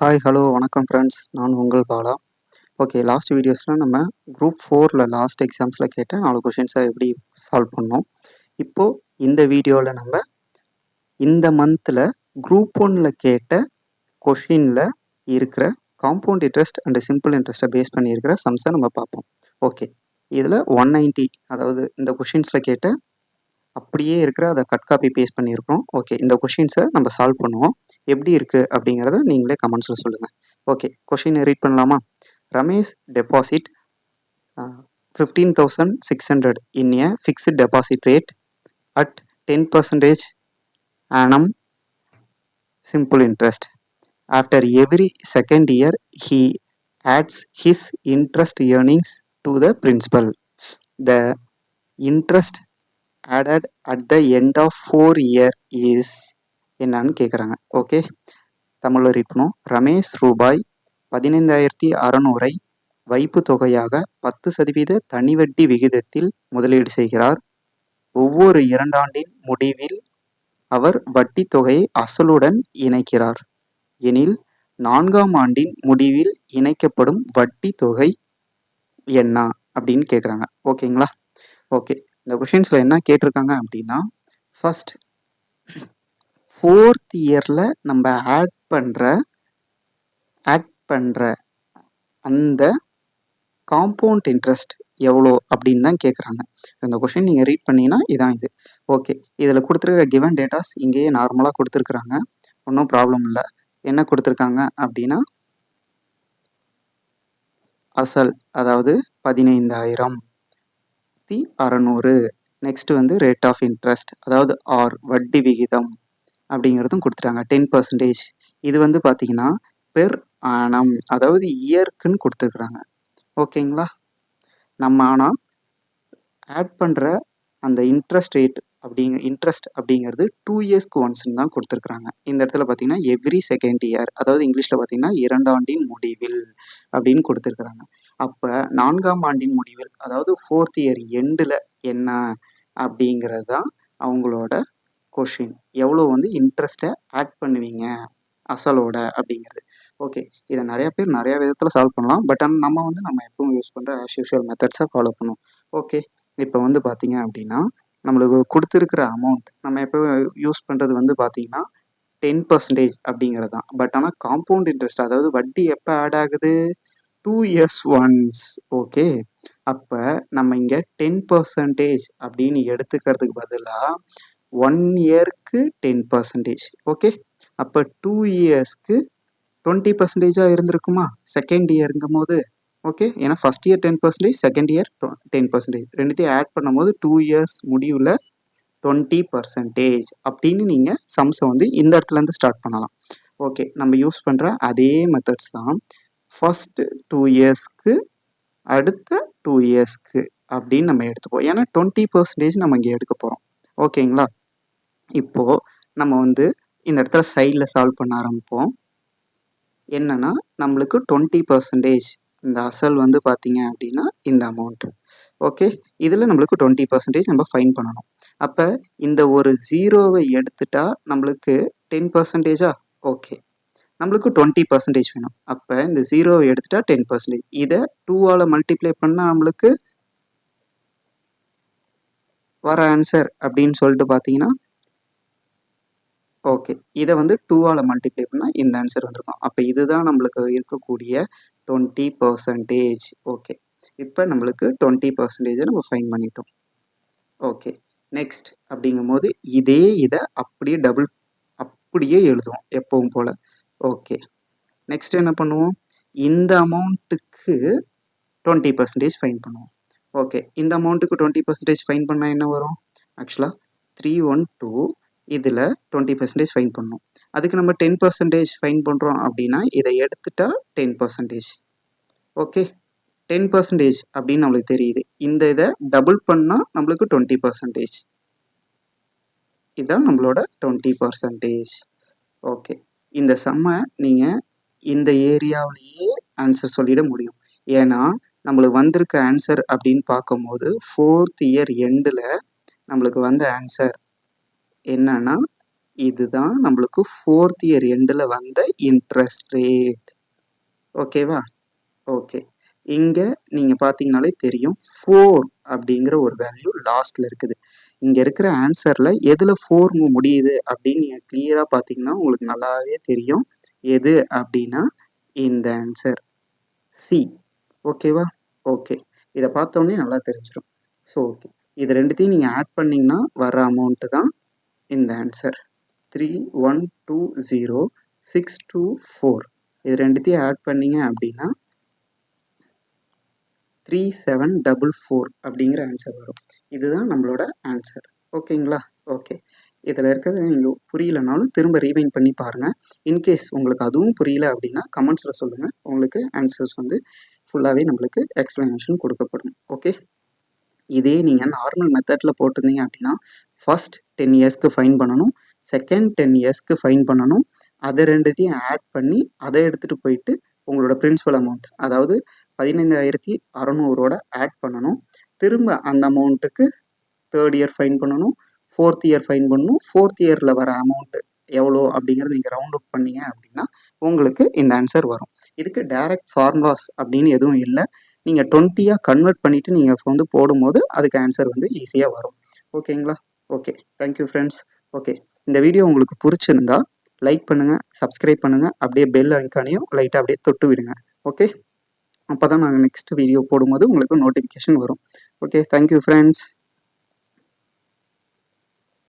Hi hello வணக்கம் friends நான் உங்கள் பாலா. ஓகே லாஸ்ட் வீடியோஸில் நம்ம குரூப் ஃபோரில் லாஸ்ட் எக்ஸாம்ஸில் கேட்ட நாலு கொஷின்ஸை எப்படி சால்வ் பண்ணோம். இப்போது இந்த வீடியோவில் நம்ம இந்த மந்தில் குரூப் ஒன்னில் கேட்ட கொஷினில் இருக்கிற காம்பவுண்ட் இன்ட்ரெஸ்ட் அண்ட் சிம்பிள் இன்ட்ரெஸ்ட்டை பேஸ் பண்ணியிருக்கிற சம்ஸை நம்ம பார்ப்போம். ஓகே இதில் ஒன் நைன்ட்டி அதாவது இந்த கொஷின்ஸில் கேட்ட அப்படியே இருக்கிற அதை கட் காப்பி பேஸ்ட் பண்ணியிருக்கோம். ஓகே இந்த கொஷின்ஸை நம்ம சால்வ் பண்ணுவோம். எப்படி இருக்குது அப்படிங்கிறத நீங்களே கமெண்ட்ஸில் சொல்லுங்கள் ஓகே கொஷின் ரீட் பண்ணலாமா? Ramesh deposit fifteen thousand six hundred in a fixed deposit rate at ten percentage annum simple interest after every second year he adds his interest earnings to the principal the interest added at the end of four year is என்னன்னு கேட்குறாங்க okay தமிழில் read பண்ணும் ரமேஷ் ரூபாய் பதினைந்தாயிரத்தி அறநூறை வைப்பு தொகையாக பத்து சதவீத தனிவட்டி விகிதத்தில் முதலீடு செய்கிறார். ஒவ்வொரு இரண்டாண்டின் முடிவில் அவர் வட்டி தொகையை அசலுடன் இணைக்கிறார். எனில் நான்காம் ஆண்டின் முடிவில் இணைக்கப்படும் வட்டி தொகை என்ன? அப்படின்னு கேட்குறாங்க ஓகேங்களா ஓகே இந்த கொஷின்ஸில் என்ன கேட்டிருக்காங்க அப்படின்னா ஃபஸ்ட் ஃபோர்த் இயரில் நம்ம ஆட் பண்ணுற ஆட் பண்ணுற அந்த காம்பவுண்ட் இன்ட்ரெஸ்ட் எவ்வளோ அப்படின்னு தான் கேட்குறாங்க. இந்த கொஷின் நீங்கள் ரீட் பண்ணிங்கன்னா இதான் இது. ஓகே இதில் கொடுத்துருக்க கிவன் டேட்டாஸ் இங்கேயே நார்மலாக கொடுத்துருக்குறாங்க. ஒன்றும் ப்ராப்ளம் இல்லை. என்ன கொடுத்துருக்காங்க அப்படின்னா அசல் அதாவது பதினைந்தாயிரம். தி அறநூறு. நெக்ஸ்ட் வந்து ரேட் ஆஃப் இன்ட்ரெஸ்ட் அதாவது ஆர் வட்டி விகிதம் அப்படிங்கிறதும் கொடுத்துட்டாங்க டென் பர்சன்டேஜ் இது வந்து பார்த்தீங்கன்னா பெர் ஆனம் அதாவது இயர்க்குன்னு கொடுத்துருக்குறாங்க ஓகேங்களா நம்ம ஆனால் ஆட் பண்ணுற அந்த இன்ட்ரெஸ்ட் ரேட் அப்படிங்க இன்ட்ரெஸ்ட் அப்படிங்கிறது டூ இயர்ஸ்க்கு ஒன்ஸ்னு தான் கொடுத்துருக்குறாங்க. இந்த இடத்துல பார்த்தீங்கன்னா எவ்ரி செகண்ட் இயர் அதாவது இங்கிலீஷில் பார்த்தீங்கன்னா இரண்டாண்டின் முடிவில் அப்படின்னு கொடுத்துருக்குறாங்க. அப்போ நான்காம் ஆண்டின் முடிவில் அதாவது ஃபோர்த் இயர் எண்டில் என்ன அப்படிங்கிறது தான் அவங்களோட கொஷின் எவ்வளோ வந்து இன்ட்ரெஸ்ட்டை ஆட் பண்ணுவீங்க? அசலோட அப்படிங்கிறது. ஓகே இதை நிறையா பேர் நிறையா விதத்தில் சால்வ் பண்ணலாம். பட் ஆனால் நம்ம வந்து நம்ம எப்பவும் யூஸ் பண்ணுற ஆஸ் யூஷுவல் மெத்தட்ஸை ஃபாலோ பண்ணுவோம். ஓகே இப்போ வந்து பார்த்தீங்க அப்படின்னா நம்மளுக்கு கொடுத்துருக்கிற அமௌண்ட் நம்ம எப்போ யூஸ் பண்ணுறது வந்து பார்த்தீங்கன்னா டென் பர்சன்டேஜ் அப்படிங்கிறது தான் பட் ஆனால் காம்பவுண்ட் இன்ட்ரெஸ்ட் அதாவது வட்டி எப்போ ஆட் ஆகுது? டூ இயர்ஸ் ஒன்ஸ் ஓகே அப்போ நம்ம இங்கே டென் பர்சன்டேஜ் அப்படின்னு எடுத்துக்கிறதுக்கு பதிலாக ஒன் இயர்க்கு டென் பர்சன்டேஜ் ஓகே அப்போ டூ இயர்ஸ்க்கு டுவெண்ட்டி பர்சன்டேஜாக இருந்திருக்குமா? செகண்ட் இயருங்கும் போது ஓகே ஏன்னா first year ten percentage second year ten percentage ரெண்டுத்தையும் ஆட் பண்ணும்போது டூ இயர்ஸ் முடிவில் டுவெண்ட்டி பர்சன்டேஜ் அப்படின்னு நீங்கள் சம்ஸை வந்து இந்த இடத்துலேருந்து ஸ்டார்ட் பண்ணலாம். ஓகே நம்ம யூஸ் பண்ணுற அதே மெத்தட்ஸ் தான் ஃபஸ்ட்டு டூ இயர்ஸ்க்கு அடுத்த டூ இயர்ஸ்க்கு அப்படின்னு நம்ம எடுத்துப்போம் ஏன்னா டுவெண்ட்டி பர்சன்டேஜ் நம்ம இங்கே எடுக்க போகிறோம் ஓகேங்களா? இப்போது நம்ம வந்து இந்த இடத்துல சைடில் சால்வ் பண்ண ஆரம்பிப்போம். என்னென்னா நம்மளுக்கு டுவெண்ட்டி பர்சன்டேஜ் இந்த அசல் வந்து பார்த்தீங்க அப்படின்னா இந்த அமௌண்ட் ஓகே? இதில் நம்மளுக்கு டுவெண்ட்டி பர்சன்டேஜ் நம்ம ஃபைன் பண்ணணும். அப்போ இந்த ஒரு ஜீரோவை எடுத்துட்டா நம்மளுக்கு டென் பர்சன்டேஜா ஓகே. நம்மளுக்கு டுவெண்ட்டி பர்சன்டேஜ் வேணும். அப்போ இந்த ஜீரோவை எடுத்துட்டா டென் பர்சன்டேஜ் இதை டூவால் மல்டிப்ளை பண்ணால் நம்மளுக்கு வர ஆன்சர் அப்படின்னு சொல்லிட்டு பார்த்தீங்கன்னா ஓகே இதை வந்து டூவால் மல்டிப்ளை பண்ணால் இந்த ஆன்சர் வந்திருக்கும். அப்போ இதுதான் நம்மளுக்கு இருக்கக்கூடிய டுவெண்ட்டி பர்சன்டேஜ் ஓகே இப்போ நம்மளுக்கு டுவெண்ட்டி பர்சன்டேஜை நம்ம ஃபைன் பண்ணிட்டோம். ஓகே நெக்ஸ்ட் அப்படிங்கும் போது இதே இதை அப்படியே டபுள் அப்படியே எழுதுவோம் எப்பவும் போல். ஓகே நெக்ஸ்ட் என்ன பண்ணுவோம்? இந்த அமௌண்ட்டுக்கு டுவெண்ட்டி பர்சன்டேஜ் ஃபைன் பண்ணுவோம். ஓகே இந்த அமௌண்ட்டுக்கு டுவெண்ட்டி பர்சன்டேஜ் ஃபைன் பண்ணால் என்ன வரும்? ஆக்சுவலாக த்ரீ ஒன் டூ இதில் டுவெண்ட்டி பர்சன்டேஜ் ஃபைன் பண்ணணும் அதுக்கு நம்ம டென் பர்சன்டேஜ் ஃபைன் பண்ணுறோம் அப்படின்னா இதை எடுத்துட்டா ten percentage okay ten percentage அப்படின்னு நம்மளுக்கு தெரியுது. இந்த இதை டபுள் பண்ணால் நம்மளுக்கு டுவெண்ட்டி பர்சன்டேஜ் இதுதான் நம்மளோட டுவெண்ட்டி பர்சன்டேஜ் ஓகே இந்த செம்மை நீங்கள் இந்த ஏரியாவிலேயே ஆன்சர் சொல்லிட முடியும். ஏன்னா நம்மளுக்கு வந்திருக்க ஆன்சர் அப்படின்னு பார்க்கும்போது ஃபோர்த் இயர் எண்டில் நம்மளுக்கு வந்த ஆன்சர் என்னன்னா இதுதான் நம்மளுக்கு ஃபோர்த் இயர் எண்டில் வந்த இன்ட்ரெஸ்ட் ரேட் ஓகேவா ஓகே இங்கே நீங்கள் பார்த்தீங்கனாலே தெரியும் ஃபோர் அப்படிங்கிற ஒரு வேல்யூ லாஸ்ட்டில் இருக்குது. இங்கே இருக்கிற ஆன்சரில் எதில் ஃபோர் முடியுது அப்படின்னு நீங்கள் கிளியராக பார்த்தீங்கன்னா உங்களுக்கு நல்லாவே தெரியும். எது அப்படின்னா இந்த ஆன்சர் சி ஓகேவா ஓகே இதை பார்த்தோன்னே நல்லா தெரிஞ்சிடும் ஸோ ஓகே இது ரெண்டுத்தையும் நீங்கள் ஆட் பண்ணிங்கன்னா வர அமௌண்ட்டு தான் இந்த answer three one two zero six two four இது ரெண்டுத்தையும் ஆட் பண்ணீங்க அப்படின்னா த்ரீ செவன் டபுள் ஃபோர் அப்படிங்கிற ஆன்சர் வரும். இதுதான் நம்மளோட ஆன்சர் ஓகேங்களா? ஓகே. இதில் இருக்கிறது நீங்கள் புரியலனாலும் திரும்ப ரீவைன் பண்ணி பாருங்கள் இன்கேஸ் உங்களுக்கு அதுவும் புரியல அப்படின்னா கமெண்ட்ஸில் சொல்லுங்கள் உங்களுக்கு ஆன்சர்ஸ் வந்து ஃபுல்லாகவே நம்மளுக்கு எக்ஸ்ப்ளனேஷன் கொடுக்கப்படும். ஓகே? இதே நீங்கள் நார்மல் மெத்தடில் போட்டிருந்தீங்க அப்படின்னா ஃபஸ்ட் டென் இயர்ஸ்க்கு ஃபைன் பண்ணணும். செகண்ட் டென் இயர்ஸ்க்கு ஃபைன் பண்ணணும். அதை ரெண்டுத்தையும் ஆட் பண்ணி அதை எடுத்துகிட்டு போயிட்டு உங்களோட பிரின்சிபல் அமௌண்ட் அதாவது பதினைந்தாயிரத்தி அறநூறோட ஆட் பண்ணணும். திரும்ப அந்த அமௌண்ட்டுக்கு தேர்ட் இயர் ஃபைன் பண்ணணும். ஃபோர்த் இயர் ஃபைன் பண்ணணும். ஃபோர்த் இயரில் வர அமௌண்ட்டு எவ்வளோ அப்படிங்கிறது நீங்கள் ரவுண்ட் அப் பண்ணீங்க அப்படின்னா உங்களுக்கு இந்த ஆன்சர் வரும். இதுக்கு டைரக்ட் ஃபார்முலாஸ் அப்படின்னு எதுவும் இல்லை. நீங்கள் டுவெண்ட்டியாக கன்வெர்ட் பண்ணிவிட்டு நீங்கள் வந்து போடும்போது அதுக்கு ஆன்சர் வந்து ஈஸியாக வரும். ஓகேங்களா okay thank you friends okay இந்த வீடியோ உங்களுக்கு பிடிச்சிருந்தா லைக் பண்ணுங்கள் சப்ஸ்கிரைப் பண்ணுங்கள் அப்படியே பெல் ஐக்கானையும் லைட்டாக அப்படியே தொட்டு விடுங்க. ஓகே அப்போ தான் நாங்கள் நெக்ஸ்ட் வீடியோ போடும்போது உங்களுக்கு நோட்டிஃபிகேஷன் வரும். Okay thank you friends